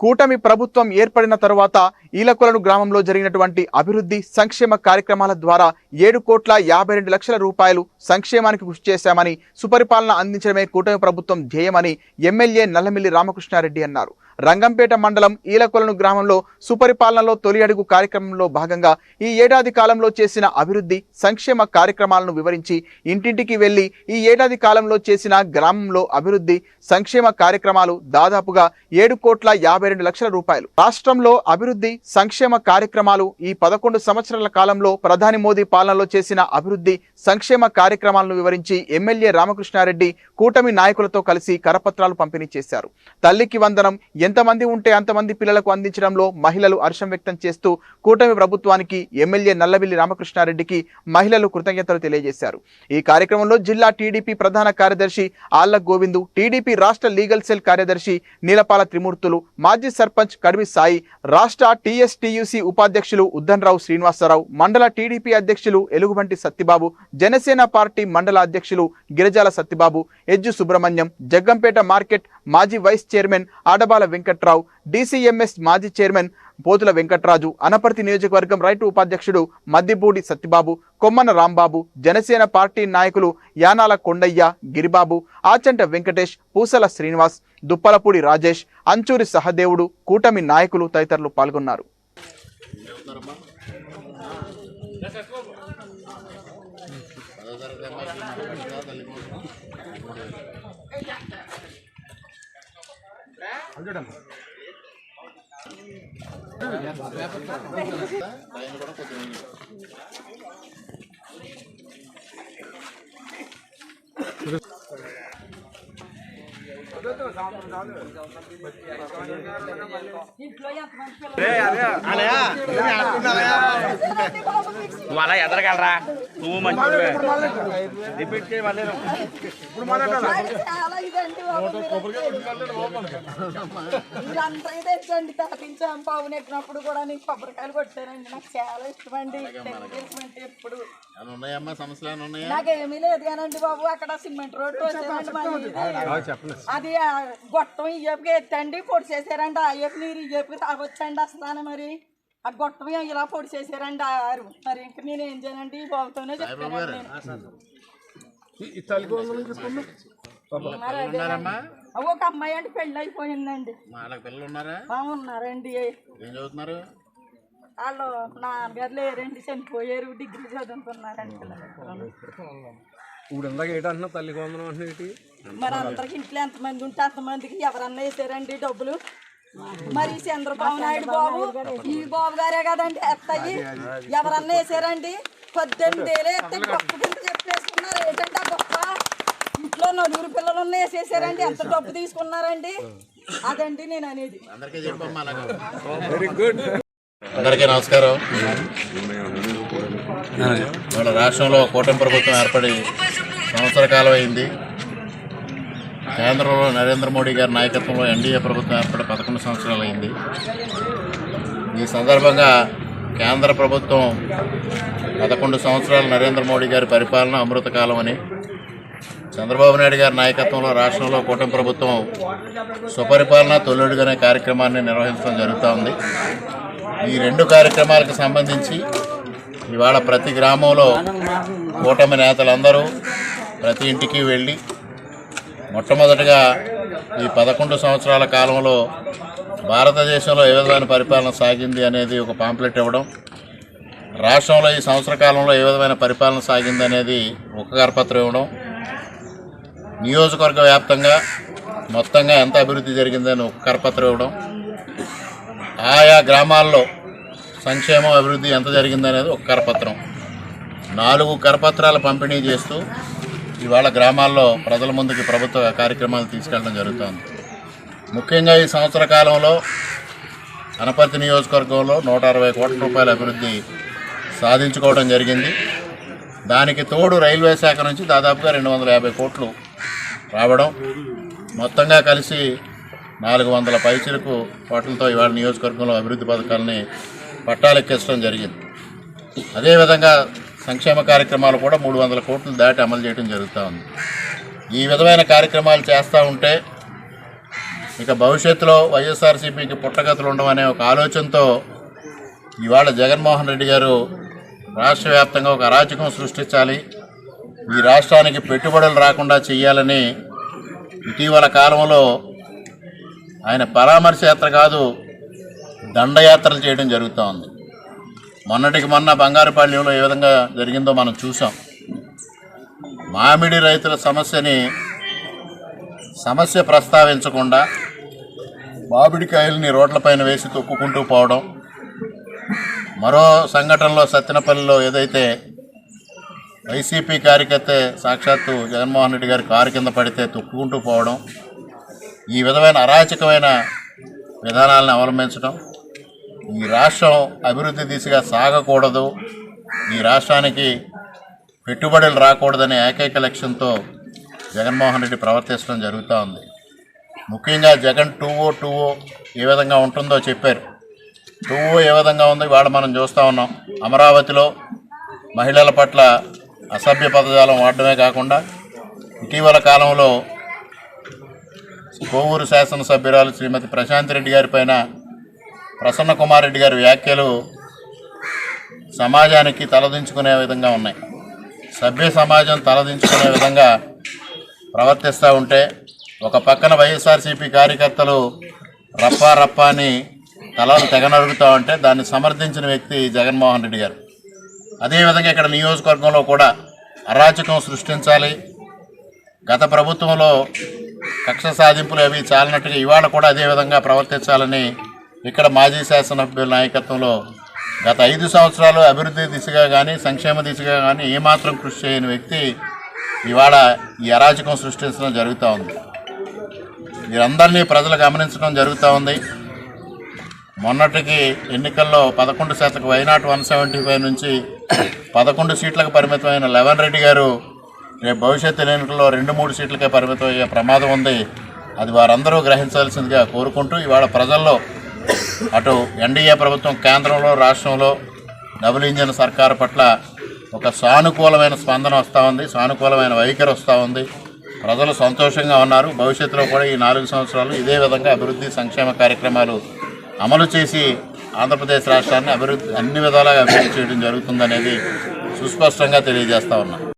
కూటమి ప్రభుత్వం ఏర్పడిన తరువాత ఈలకొలను గ్రామంలో జరిగినటువంటి అభివృద్ధి సంక్షేమ కార్యక్రమాల ద్వారా ఏడు కోట్ల యాభై రెండు లక్షల రూపాయలు సంక్షేమానికి కృషి చేశామని సుపరిపాలన అందించడమే కూటమి ప్రభుత్వం ధ్యేయమని ఎమ్మెల్యే నల్లమిల్లి రామకృష్ణారెడ్డి అన్నారు. రంగంపేట మండలం ఈలకొలను గ్రామంలో సుపరిపాలనలో తొలి అడుగు కార్యక్రమంలో భాగంగా ఈ ఏడాది కాలంలో చేసిన అభివృద్ధి సంక్షేమ కార్యక్రమాలను వివరించి ఇంటింటికి వెళ్ళి ఈ ఏడాది కాలంలో చేసిన గ్రామంలో అభివృద్ధి సంక్షేమ కార్యక్రమాలు దాదాపుగా ఏడు కోట్ల యాభై రెండు లక్షల రూపాయలు. రాష్ట్రంలో అభివృద్ధి సంక్షేమ కార్యక్రమాలు ఈ పదకొండు సంవత్సరాల కాలంలో ప్రధాని మోదీ పాలనలో చేసిన అభివృద్ధి సంక్షేమ కార్యక్రమాలను వివరించి ఎమ్మెల్యే రామకృష్ణారెడ్డి కూటమి నాయకులతో కలిసి కరపత్రాలు పంపిణీ చేశారు. తల్లికి వందనం ఎంతమంది ఉంటే అంతమంది పిల్లలకు అందించడంలో మహిళలు హర్షం వ్యక్తం చేస్తూ కూటమి ప్రభుత్వానికి ఎమ్మెల్యే నల్లబిల్లి రామకృష్ణారెడ్డికి మహిళలు కృతజ్ఞతలు తెలియజేశారు. ఈ కార్యక్రమంలో జిల్లా టీడీపీ ప్రధాన కార్యదర్శి ఆళ్ళ గోవిందు టీడీపీ రాష్ట్ర లీగల్ సెల్ కార్యదర్శి నీలపాల త్రిమూర్తులు మాజీ సర్పంచ్ కడిమి సాయి రాష్ట్ర టీఎస్టీయూసీ ఉపాధ్యక్షులు ఉద్దన్రావు శ్రీనివాసరావు మండల టీడీపీ అధ్యక్షులు ఎలుగుబంటి సత్తిబాబు జనసేన పార్టీ మండల అధ్యక్షులు గిరిజాల సత్తిబాబు ఎజ్జు సుబ్రహ్మణ్యం జగ్గంపేట మార్కెట్ మాజీ vice chairman Adabala Venkatrao DCMS మాజీ చైర్మన్ పోతుల వెంకట్రాజు అనపర్తి నియోజకవర్గం రైతు ఉపాధ్యక్షుడు మద్దిపూడి సత్యబాబు కొమ్మన రాంబాబు జనసేన పార్టీ నాయకులు యానాల కొండయ్య గిరిబాబు ఆచంట వెంకటేష్ పూసల శ్రీనివాస్ దుప్పలపూడి రాజేష్ అంచూరి సహదేవుడు కూటమి నాయకులు తదితరులు పాల్గొన్నారు. 그래서 నువ్వు అలా ఎదరగలరా నువ్వు మంచి రిపీట్ చేయి మళ్ళీ ఇదేంటండి తాపించాం కూడా నీకు కొబ్బరికాయలు కొట్టారండి నాకు చాలా ఇష్టం అండి ఎప్పుడు ఉన్నాయమ్మా సమస్యలు నాకేమీ లేదు కానండి బాబు అక్కడ సిమెంట్ రోడ్డు వచ్చారండి అది ఆ గొట్టం ఇయ్యపుకి ఎత్తండి పొడి చేశారండి ఆ అయ్యపు నీరు ఇయ్యపుకి తాగొచ్చండి వస్తాను మరి. ఆ గొట్టం ఇలా పొడి చేశారండి ఆ ఆరు. మరి ఇంక నేను ఏం చేయనండి? ఈ బాబుతోనే అదే ఒక అమ్మాయి అంటే పెళ్ళి అయిపోయిందండి. పిల్లలు ఉన్నారా? ఉన్నారండి. ఏం చదువుతున్నారు? వాళ్ళు నాన్నగారు లేరండి చనిపోయారు డిగ్రీ చదువుతున్నారండి ఇప్పుడు ఇందాక ఏంటంటున్నా తల్లి కొందరం అంటే ఏంటి? మరి అందరికి ఇంట్లో ఎంతమంది ఉంటే అంతమందికి ఎవరన్నా వేసారండి డబ్బులు? మరి చంద్రబాబు నాయుడు బాబు ఈ బాబు గారే కదండి ఎత్తయి ఎవరన్నా వేసారండి? పద్దెనిమిది ఏళ్ళు ఎత్తే గొప్ప కింద చెప్పేసుకున్నారు. ఏంటంటే గొప్ప ఇంట్లో నలుగురు పిల్లలు ఉన్న వేసేసారండి. ఎంత డబ్బు తీసుకున్నారండి? అదండి నేను అనేది. అందరికీ చెప్పమ్మా అలాగా. వెరీ గుడ్ అందరికీ నమస్కారం. మన రాష్ట్రంలో కూటమి ప్రభుత్వం ఏర్పడి సంవత్సర కాలం అయింది కేంద్రంలో నరేంద్ర మోడీ గారి నాయకత్వంలో ఎన్డీఏ ప్రభుత్వం ఏర్పడి పదకొండు సంవత్సరాలు అయింది ఈ సందర్భంగా కేంద్ర ప్రభుత్వం పదకొండు సంవత్సరాలు నరేంద్ర మోడీ గారి పరిపాలన అమృతకాలం అని చంద్రబాబు నాయుడు గారి నాయకత్వంలో రాష్ట్రంలో కూటమి ప్రభుత్వం సుపరిపాలన తొలడుగనే కార్యక్రమాన్ని నిర్వహించడం జరుగుతూ ఉంది. ఈ రెండు కార్యక్రమాలకు సంబంధించి ఇవాళ ప్రతి గ్రామంలో కూటమి నేతలందరూ ప్రతి ఇంటికి వెళ్ళి మొట్టమొదటిగా ఈ పదకొండు సంవత్సరాల కాలంలో భారతదేశంలో ఏ విధమైన పరిపాలన సాగింది అనేది ఒక పాంప్లెట్ ఇవ్వడం రాష్ట్రంలో ఈ సంవత్సర కాలంలో ఏ విధమైన పరిపాలన సాగింది అనేది ఒక కరపత్రం ఇవ్వడం నియోజకవర్గ వ్యాప్తంగా మొత్తంగా ఎంత అభివృద్ధి జరిగిందని ఒక కరపత్రం ఇవ్వడం ఆయా గ్రామాల్లో సంక్షేమం అభివృద్ధి ఎంత జరిగిందనేది ఒక కరపత్రం. నాలుగు కరపత్రాలు పంపిణీ చేస్తూ ఇవాళ గ్రామాల్లో ప్రజల ముందుకి ప్రభుత్వ కార్యక్రమాలు తీసుకెళ్ళడం జరుగుతోంది. ముఖ్యంగా ఈ సంవత్సర కాలంలో అనపర్తి నియోజకవర్గంలో నూట అరవై కోట్ల రూపాయల అభివృద్ధి సాధించుకోవడం జరిగింది. దానికి తోడు రైల్వే శాఖ నుంచి దాదాపుగా రెండు వందల యాభై కోట్లు రావడం మొత్తంగా కలిసి నాలుగు వందల పైచిలకు కోట్లతో ఇవాళ నియోజకవర్గంలో అభివృద్ధి పథకాలని పట్టాలెక్కించడం జరిగింది. అదేవిధంగా సంక్షేమ కార్యక్రమాలు కూడా మూడు వందల కోట్లు దాటి అమలు చేయడం జరుగుతూ ఉంది. ఈ విధమైన కార్యక్రమాలు చేస్తూ ఉంటే ఇక భవిష్యత్తులో వైఎస్ఆర్సీపీకి పుట్టగతులు ఉండవనే ఒక ఆలోచనతో ఇవాళ జగన్మోహన్ రెడ్డి గారు రాష్ట్ర వ్యాప్తంగా ఒక అరాచకం సృష్టించాలి. ఈ రాష్ట్రానికి పెట్టుబడులు రాకుండా చేయాలని ఇటీవల కాలంలో ఆయన పరామర్శ యాత్ర కాదు దండయాత్రలు చేయడం జరుగుతూ ఉంది. మొన్నటికి మొన్న బంగారుపాళ్యంలో ఏ విధంగా జరిగిందో మనం చూసాం. మామిడి రైతుల సమస్యని సమస్య ప్రస్తావించకుండా మామిడికాయలని రోడ్లపైన వేసి తొక్కుకుంటూ పోవడం మరో సంఘటనలో సత్తెనపల్లిలో ఏదైతే వైసీపీ కార్యకర్త సాక్షాత్తు జగన్మోహన్ రెడ్డి గారి కారు కింద పడితే తొక్కుకుంటూ పోవడం ఈ విధమైన అరాచకమైన విధానాలను అవలంబించడం ఈ రాష్ట్రం అభివృద్ధి దిశగా సాగకూడదు. ఈ రాష్ట్రానికి పెట్టుబడులు రాకూడదనే ఏకైక లక్ష్యంతో జగన్మోహన్ రెడ్డి ప్రవర్తించడం జరుగుతూ ఉంది. ముఖ్యంగా Jagan two O two O ఏ విధంగా ఉంటుందో చెప్పారు. టూ ఓ ఏ విధంగా ఉందో ఇవాళ మనం చూస్తూ ఉన్నాం. అమరావతిలో మహిళల పట్ల అసభ్య పదజాలం వాడడమే కాకుండా ఇటీవల కాలంలో కోవూరు శాసనసభ్యురాలు శ్రీమతి ప్రశాంత్ రెడ్డి గారి పైన ప్రసన్న కుమార్ రెడ్డి గారి వ్యాఖ్యలు సమాజానికి తలదించుకునే విధంగా ఉన్నాయి. సభ్య సమాజం తలదించుకునే విధంగా ప్రవర్తిస్తూ ఉంటే ఒక పక్కన వైఎస్ఆర్సీపీ కార్యకర్తలు రప్పా రప్పా అని తలలు తెగనరుగుతూ ఉంటే దాన్ని సమర్థించిన వ్యక్తి జగన్మోహన్ రెడ్డి గారు. అదేవిధంగా ఇక్కడ నియోజకవర్గంలో కూడా అరాచకం సృష్టించాలి. గత ప్రభుత్వంలో కక్ష సాధింపులు అవి చాలినట్టుగా ఇవాళ కూడా అదే విధంగా ప్రవర్తించాలని ఇక్కడ మాజీ శాసనసభ్యుల నాయకత్వంలో గత ఐదు సంవత్సరాలు అభివృద్ధి దిశగా కానీ సంక్షేమ దిశగా కానీ ఏమాత్రం కృషి చేయని వ్యక్తి ఇవాళ ఈ అరాచకం సృష్టించడం జరుగుతూ ఉంది. వీరందరినీ ప్రజలు గమనించడం జరుగుతూ ఉంది. మొన్నటికి ఎన్నికల్లో పదకొండు శాతం వైనాట్ వన్ సెవెంటీ ఫైవ్ నుంచి పదకొండు సీట్లకు పరిమితమైన లెవెన్ రెడ్డి గారు రేపు భవిష్యత్తు ఎన్నికల్లో రెండు మూడు సీట్లకే పరిమితం అయ్యే ప్రమాదం ఉంది. అది వారందరూ గ్రహించాల్సిందిగా కోరుకుంటూ ఇవాళ ప్రజల్లో అటు ఎన్డీఏ ప్రభుత్వం కేంద్రంలో రాష్ట్రంలో డబుల్ ఇంజన్ సర్కారు పట్ల ఒక సానుకూలమైన స్పందన వస్తూ ఉంది సానుకూలమైన వైఖరి వస్తూ ఉంది. ప్రజలు సంతోషంగా ఉన్నారు. భవిష్యత్తులో కూడా ఈ నాలుగు సంవత్సరాలు ఇదే విధంగా అభివృద్ధి సంక్షేమ కార్యక్రమాలు అమలు చేసి ఆంధ్రప్రదేశ్ రాష్ట్రాన్ని అభివృద్ధి అన్ని విధాలుగా అభివృద్ధి చేయడం జరుగుతుందనేది సుస్పష్టంగా తెలియజేస్తా ఉన్నాం.